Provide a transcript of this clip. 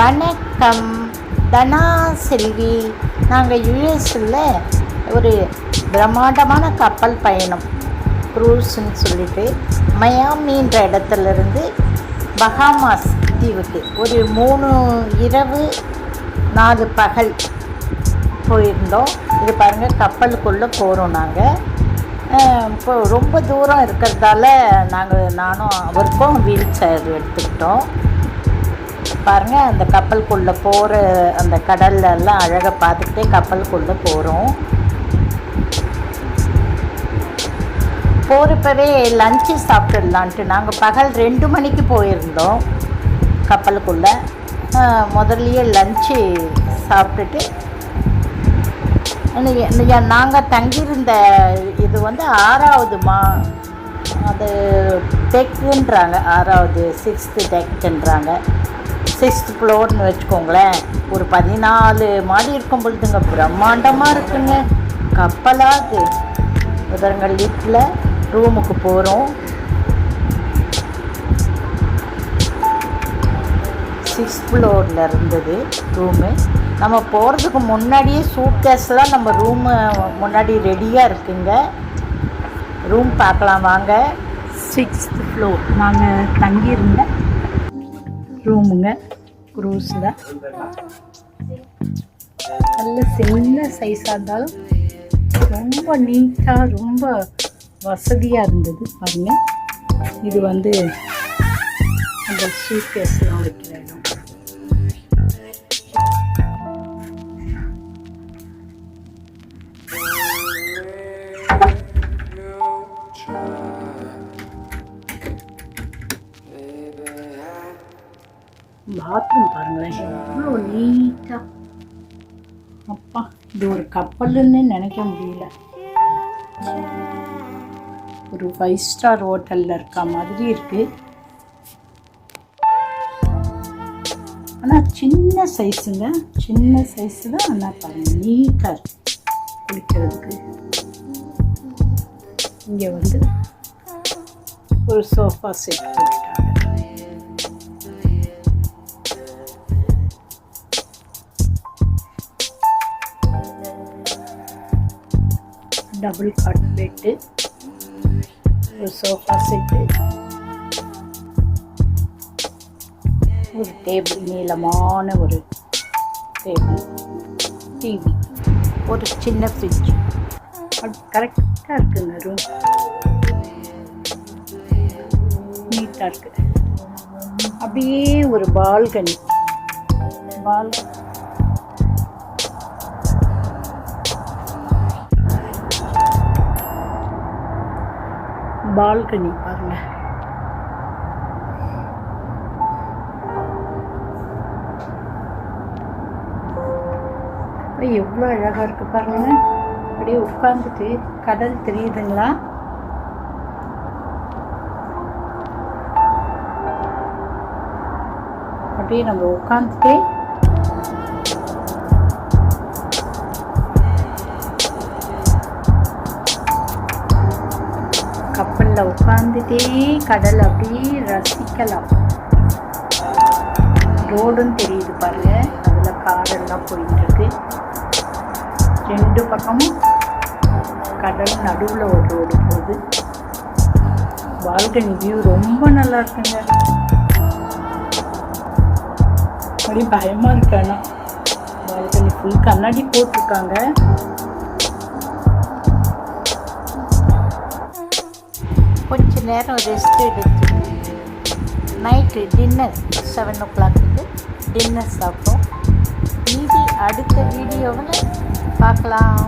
வணக்கம். தனா செல்வி நாங்கள் யுஎஸில் ஒரு பிரம்மாண்டமான கப்பல் பயணம் க்ரூஸ்ன்னு சொல்லிட்டு மயாமின்ற இடத்துலேருந்து பஹாமாஸ் தீவுக்கு ஒரு மூணு இரவு நாலு பகல் போயிருந்தோம். இது பாருங்கள் கப்பலுக்குள்ளே போகிறோம் நாங்கள் இப்போ ரொம்ப தூரம் இருக்கிறதால நாங்கள் நானும் அவருக்கும் வீல் சேர் எடுத்துக்கிட்டோம். பாருங்கள் அந்த கப்பலுக்குள்ளே போகிற அந்த கடல்ல எல்லாம் அழகாக பார்த்துக்கிட்டே கப்பலுக்குள்ளே போகிறோம் போகிறப்பவே லஞ்சு சாப்பிட்டுடலான்ட்டு நாங்கள் பகல் ரெண்டு மணிக்கு போயிருந்தோம் கப்பலுக்குள்ளே. முதல்லையே லஞ்சு சாப்பிட்டுட்டு நாங்கள் தங்கியிருந்த இது வந்து ஆறாவது மா அது டெக்குன்றாங்க ஆறாவது சிக்ஸ்த்து டெக்குன்றாங்க சிக்ஸ்த் ஃப்ளோர்னு வச்சுக்கோங்களேன். ஒரு பதினாலு மாடி இருக்கும் பொழுதுங்க பிரம்மாண்டமாக இருக்குங்க. கப்பலாது. உதரங்க லிஃப்டில் ரூமுக்கு போகிறோம் சிக்ஸ் ஃப்ளோரில் இருந்தது ரூமு. நம்ம போகிறதுக்கு முன்னாடியே சூட் கேஸ்லாம் நம்ம ரூமு முன்னாடி ரெடியாக இருக்குங்க. ரூம் பார்க்கலாம் வாங்க. Sixth floor. நாங்கள் தங்கியிருந்த ரூமுங்க க்ரூஸில். நல்ல சின்ன சைஸாக இருந்தாலும் ரொம்ப நீட்டாக ரொம்ப வசதியாக இருந்தது. பாருங்க. இது வந்து அந்த சூட்கேஸ்லாம் வைக்கிற இடம் பாத்ரூம் பாருங்களேன். எவ்வளோ நீட்டாக அப்பா இது ஒரு கப்பல்னு நினைக்க முடியல. ஒரு ஃபைவ் ஸ்டார் ஹோட்டலில் இருக்க மாதிரி இருக்கு. ஆனால் சின்ன சைஸுங்க சின்ன சைஸு தான் ஆனால் பாருங்க நீட்டாக இருக்கு. குளிக்கிறதுக்கு. இங்கே வந்து ஒரு சோஃபா செட் போட்டுட்டாங்க டபுள் காட் பெட்டு ஒரு சோஃபா செட்டு ஒரு டேபிள் நீளமான ஒரு டேபிள் டிவி ஒரு சின்ன ஃப்ரிட்ஜ் அது கரெக்டாக இருக்குங்க ரூம் நீட்டாக இருக்கு. அப்படியே ஒரு பால்கனி பால்கனி பால்கனி பாருங்க. எவ்வளோ அழகாக இருக்கு பாருங்க. அப்படியே உட்காந்துட்டு கடல் தெரியுதுங்களா? அப்படியே நம்ம உட்காந்துட்டே கப்பலில் உட்காந்துட்டே கடல் அப்படியே ரசிக்கலாம். ரோடும் தெரியுது பாருங்க. அதில் காரெல்லாம் போயிட்டு இருக்கு ரெண்டு பக்கமும் கடல் நடுவில் ஒரு ரோடு போகுது. பால்கனி வியூ ரொம்ப நல்லா இருக்குங்க. அப்படி பயமாக இருக்கு ஆனால் பால்கனி ஃபுல் கண்ணாடி போட்டிருக்காங்க. கொஞ்ச நேரம் ரெஸ்ட் எடுத்து night dinner seven o'clock dinner சாப்பிட்டோம். மீதி அடுத்த வீடியோவில் பார்க்கலாம்.